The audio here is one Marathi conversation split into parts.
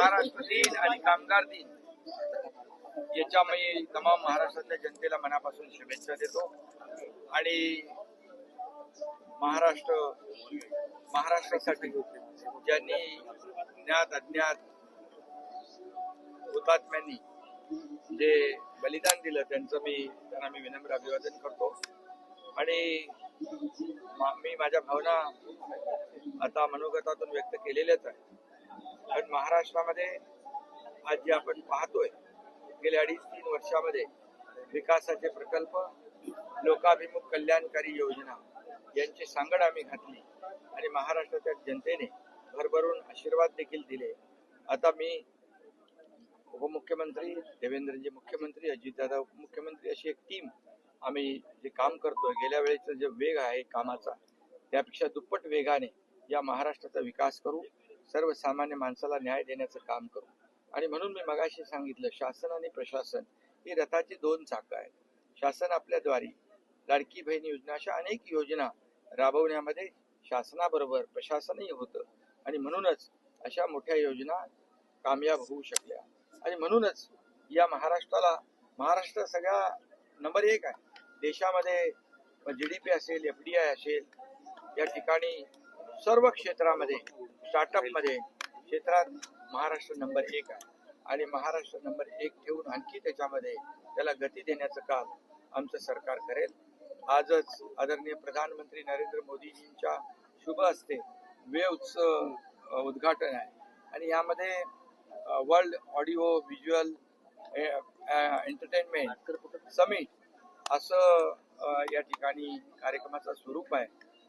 महाराष्ट्र दिन आणि कामगार दिन. याच्या मी तमाम महाराष्ट्रातल्या जनतेला मनापासून शुभेच्छा देतो. आणि महाराष्ट्र महाराष्ट्रासाठी ज्यांनी ज्ञात अज्ञात हुतात्म्यांनी जे बलिदान दिलं त्यांचं मी त्यांना मी विनम्र अभिवादन करतो. आणि मी माझ्या भावना आता मनोगतातून व्यक्त केलेल्याच आहे आणि महाराष्ट्रामध्ये आज जे आपण पाहतोय गेल्या अडीच तीन वर्षामध्ये विकासाचे प्रकल्प लोकाभिमुख कल्याणकारी योजना यांची सांगड आम्ही घातली आणि महाराष्ट्राच्या जनतेने भरभरून आशीर्वाद देखील दिले. आता मी उपमुख्यमंत्री देवेंद्रजी मुख्यमंत्री अजितदादा उपमुख्यमंत्री अशी एक टीम आम्ही जे काम करतोय गेल्या वेळेचा जे वेग आहे कामाचा त्यापेक्षा दुप्पट वेगाने या महाराष्ट्राचा विकास करू. सर्वसामान्य माणसाला न्याय देण्याचं काम करू. आणि म्हणून मी मगाशी सांगितलं शासन आणि प्रशासन ही रथाची दोन चाकं आहेत. शासन आपल्याद्वारे लाडकी बहीण योजना अशा अनेक योजना राबवण्यामध्ये शासनाबरोबर प्रशासनही होतं. आणि म्हणूनच अशा मोठ्या योजना कामयाब होऊ शकल्या. आणि म्हणूनच या महाराष्ट्राला महाराष्ट्र सगळ्या नंबर एक आहे. देशामध्ये जी डी पी असेल एफ डी आय असेल या ठिकाणी सर्व क्षेत्रामध्ये स्टार्टअपमध्ये क्षेत्रात महाराष्ट्र नंबर एक आहे. आणि महाराष्ट्र नंबर एक ठेवून आणखी त्याच्यामध्ये त्याला गती देण्याचं काम आमचं सरकार करेल. आजच आदरणीय प्रधानमंत्री नरेंद्र मोदीजींच्या शुभ हस्ते वेव्हचं अ, उद्घाटन आहे. आणि यामध्ये world audio visual entertainment summit असं या ठिकाणी कार्यक्रमाचं स्वरूप आहे.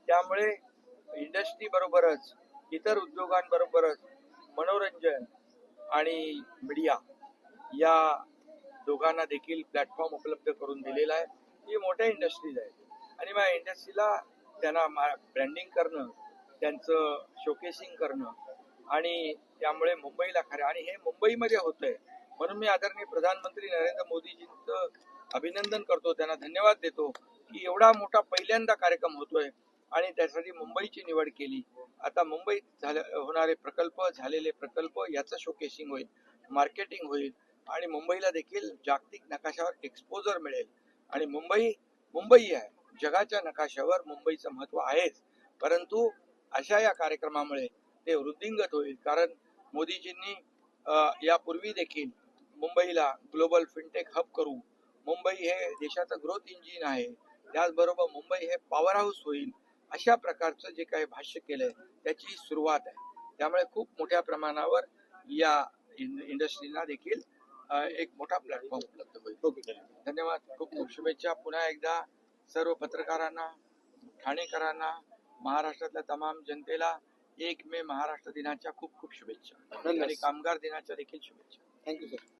त्यामुळे इंडस्ट्री बरोबरच इतर उद्योगांबरोबरच मनोरंजन आणि मीडिया या दोघांना देखील प्लॅटफॉर्म उपलब्ध करून दिलेला आहे. ही मोठ्या इंडस्ट्रीज आहेत. आणि मग इंडस्ट्रीला त्यांना ब्रँडिंग करणं त्यांचं शोकेसिंग करणं आणि त्यामुळे मुंबईला खरं आणि हे मुंबईमध्ये होतंय. म्हणून मी आदरणीय प्रधानमंत्री नरेंद्र मोदीजींचं अभिनंदन करतो त्यांना धन्यवाद देतो की एवढा मोठा पहिल्यांदा कार्यक्रम होतोय. आणि त्यासाठी मुंबईची निवड केली. आता मुंबईत झाले होणारे प्रकल्प झालेले प्रकल्प याचं शोकेसिंग होईल मार्केटिंग होईल आणि मुंबईला देखील जागतिक नकाशावर एक्सपोजर मिळेल. आणि मुंबई मुंबई आहे. जगाच्या नकाशावर मुंबईचं महत्त्व आहेच. परंतु अशा या कार्यक्रमामुळे ते वृद्धिंगत होईल. कारण मोदीजींनी यापूर्वी देखील मुंबईला ग्लोबल फिनटेक हब करू. मुंबई हे देशाचं ग्रोथ इंजिन आहे. त्याचबरोबर मुंबई हे पॉवर हाऊस होईल. अशा प्रकारचं जे काही भाष्य केलंय त्याची सुरुवात आहे. त्यामुळे खूप मोठ्या प्रमाणावर या इंडस्ट्रीना देखील एक मोठा प्लॅटफॉर्म उपलब्ध होईल. धन्यवाद. खूप खूप शुभेच्छा. पुन्हा एकदा सर्व पत्रकारांना ठाणेकरांना महाराष्ट्रातल्या तमाम जनतेला एक मे महाराष्ट्र दिनाच्या खूप खूप शुभेच्छा. आणि कामगार दिनाच्या देखील शुभेच्छा. Thank you sir